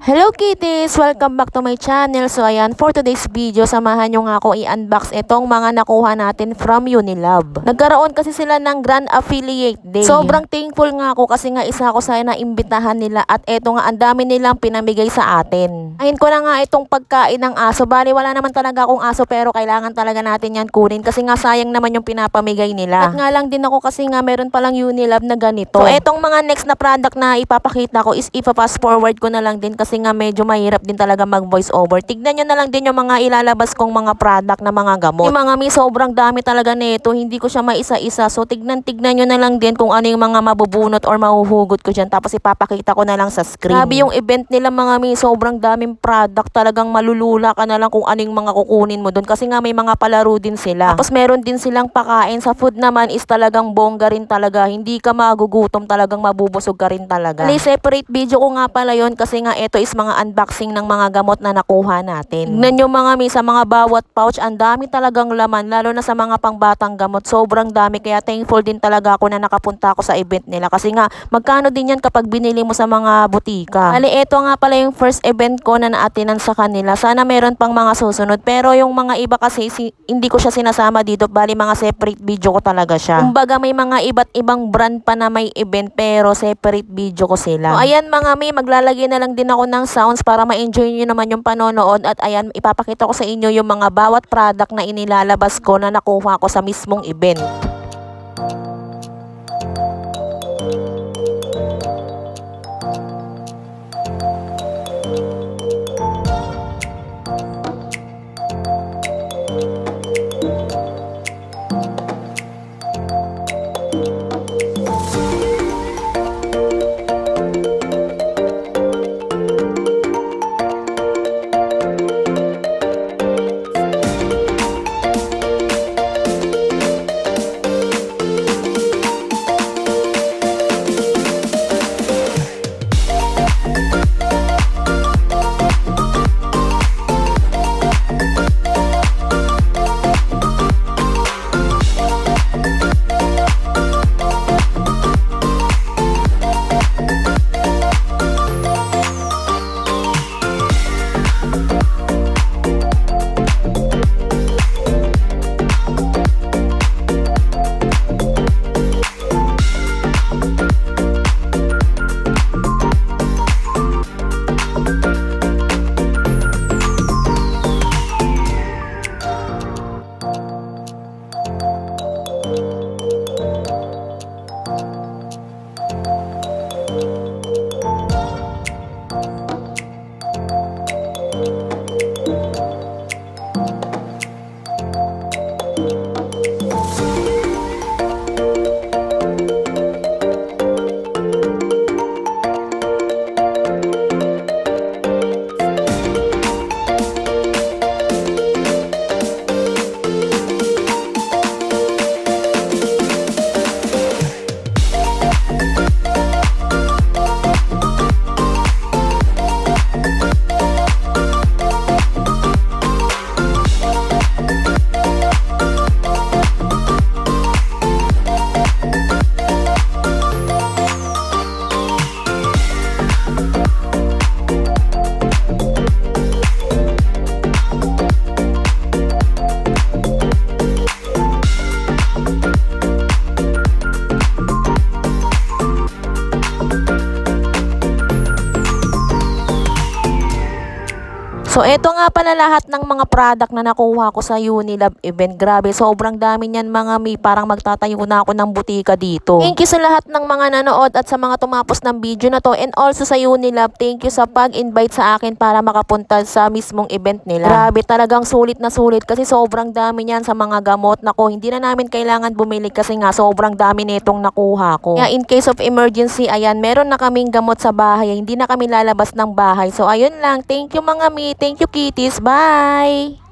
Hello kitties! Welcome back to my channel. So ayan, for today's video, samahan nyo nga ako i-unbox itong mga nakuha natin from Unilab. Nagkaroon kasi sila ng Grand Affiliate Day. Sobrang thankful nga ako kasi nga isa ako sa naimbitahan nila at eto nga ang dami nilang pinamigay sa atin. Ayin ko na nga itong pagkain ng aso. Bali wala naman talaga akong aso pero kailangan talaga natin yan kunin kasi nga sayang naman yung pinapamigay nila. At nga lang din ako kasi nga meron palang Unilab na ganito. So etong mga next na product na ipapakita ko is ipa-fast forward ko na lang din kasi nga medyo mahirap din talaga mag voice over. Tignan nyo na lang din yung mga ilalabas kong mga product na mga gamot. Yung mga mi sobrang dami talaga nito. Hindi ko siya maisa-isa. So tignan tignan nyo na lang din kung ano yung mga mabubunot or mahuhugot ko dyan. Tapos ipapakita ko na lang sa screen. Grabe yung event nila mga mi. Sobrang daming product. Talagang malulula ka na lang kung ano yung mga kukunin mo doon. Kasi nga may mga palaro din sila. Tapos meron din silang pakain. Sa food naman is talagang bongga rin talaga. Hindi ka magugutom talagang mabubusog ka rin talaga. Ali, separate video ko nga pala yon kasi nga ito is mga unboxing ng mga gamot na nakuha natin. Tignan nyo mga mi, sa mga bawat pouch, ang dami talagang laman, lalo na sa mga pangbatang gamot. Sobrang dami, kaya thankful din talaga ako na nakapunta ako sa event nila. Kasi nga, magkano din yan kapag binili mo sa mga butika. Ali, ito nga pala yung first event ko na naatinan sa kanila. Sana meron pang mga susunod. Pero yung mga iba kasi, si, hindi ko siya sinasama dito. Bali, mga separate video ko talaga siya. Kumbaga, may mga iba't ibang brand pa na may event, pero separate video ko sila. So, ayan mga mi, maglalagay na lang din ako ng sounds para ma-enjoy nyo naman yung panonood. At ayan, ipapakita ko sa inyo yung mga bawat product na inilalabas ko na nakuha ko sa mismong event. So, eto nga pala lahat ng mga product na nakuha ko sa Unilab event. Grabe, sobrang dami niyan mga mi. Parang magtatayo na ako ng butika dito. Thank you sa lahat ng mga nanood at sa mga tumapos ng video na to. And also sa Unilab, thank you sa pag-invite sa akin para makapunta sa mismong event nila. Grabe, talagang sulit na sulit kasi sobrang dami niyan sa mga gamot. Nako, hindi na namin kailangan bumili kasi nga sobrang dami nitong nakuha ko. Kaya in case of emergency, ayan, meron na kaming gamot sa bahay. Hindi na kami lalabas ng bahay. So, ayun lang. Thank you mga mi. Thank you kitties. Bye!